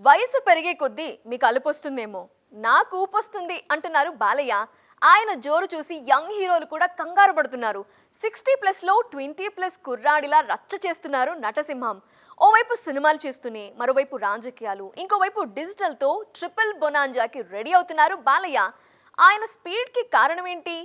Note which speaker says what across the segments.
Speaker 1: వయసు పెరిగే కొద్దీ మీకు అలుపు వస్తుందేమో. నాకు ఊపు వస్తుంది అంటున్నారు బాలయ్య. ఆయన జోరు చూసి యంగ్ హీరోలు కూడా కంగారు పడుతున్నారు. సిక్స్టీ ప్లస్లో ట్వంటీ ప్లస్ కుర్రాడిలా రచ్చ చేస్తున్నారు నటసింహం. ఓవైపు సినిమాలు చేస్తూనే మరోవైపు రాజకీయాలు ఇంకోవైపు డిజిటల్తో ట్రిపుల్ బొనాంజాకి రెడీ అవుతున్నారు బాలయ్య. ఆయన స్పీడ్కి కారణం ఏంటి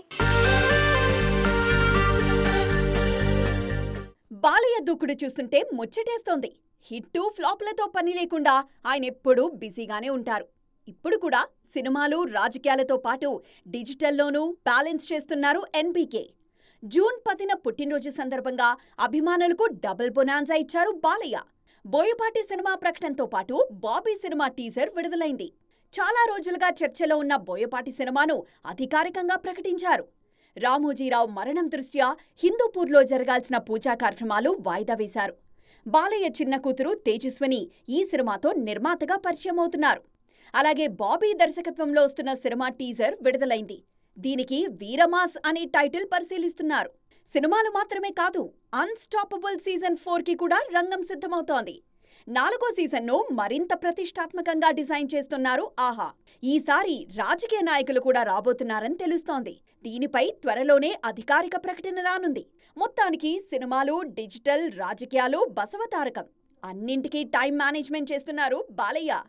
Speaker 2: బాలయ్య దూకుడు చూస్తుంటే ముచ్చటేస్తోంది. హిట్టు ఫ్లాప్లతో పని లేకుండా ఆయన ఎప్పుడూ బిజీగానే ఉంటారు. ఇప్పుడు కూడా సినిమాలు రాజకీయాలతో పాటు డిజిటల్లోనూ బ్యాలెన్స్ చేస్తున్నారు ఎన్బీకే. జూన్ పదిన పుట్టినరోజు సందర్భంగా అభిమానులకు డబుల్ బొనాన్జా ఇచ్చారు బాలయ్య. బోయపాటి సినిమా ప్రకటనతో పాటు బాబీ సినిమా టీజర్ విడుదలైంది. చాలా రోజులుగా చర్చలో ఉన్న బోయపాటి సినిమాను అధికారికంగా ప్రకటించారు. రామోజీరావు మరణం దృష్ట్యా హిందూపూర్లో జరగాల్సిన పూజా కార్యక్రమాలు వాయిదా వేశారు. బాలయ్య చిన్న కూతురు తేజస్విని ఈ సినిమాతో నిర్మాతగా పరిచయం అవుతున్నారు. అలాగే బాబీ దర్శకత్వంలో వస్తున్న సినిమా టీజర్ విడుదలైంది. దీనికి వీరమాస్ అనే టైటిల్ పరిశీలిస్తున్నారు. సినిమాలు మాత్రమే కాదు అన్స్టాపబుల్ సీజన్ ఫోర్కి కూడా రంగం సిద్ధమవుతోంది. నాలుగో సీజన్ను మరింత ప్రతిష్టాత్మకంగా డిజైన్ చేస్తున్నారు ఆహా. ఈసారి రాజకీయ నాయకులు కూడా రాబోతున్నారని తెలుస్తోంది. దీనిపై త్వరలోనే అధికారిక ప్రకటన రానుంది. మొత్తానికి సినిమాలు డిజిటల్ రాజకీయాలు బసవతారకం అన్నింటికీ టైం మేనేజ్మెంట్ చేస్తున్నారు బాలయ్య.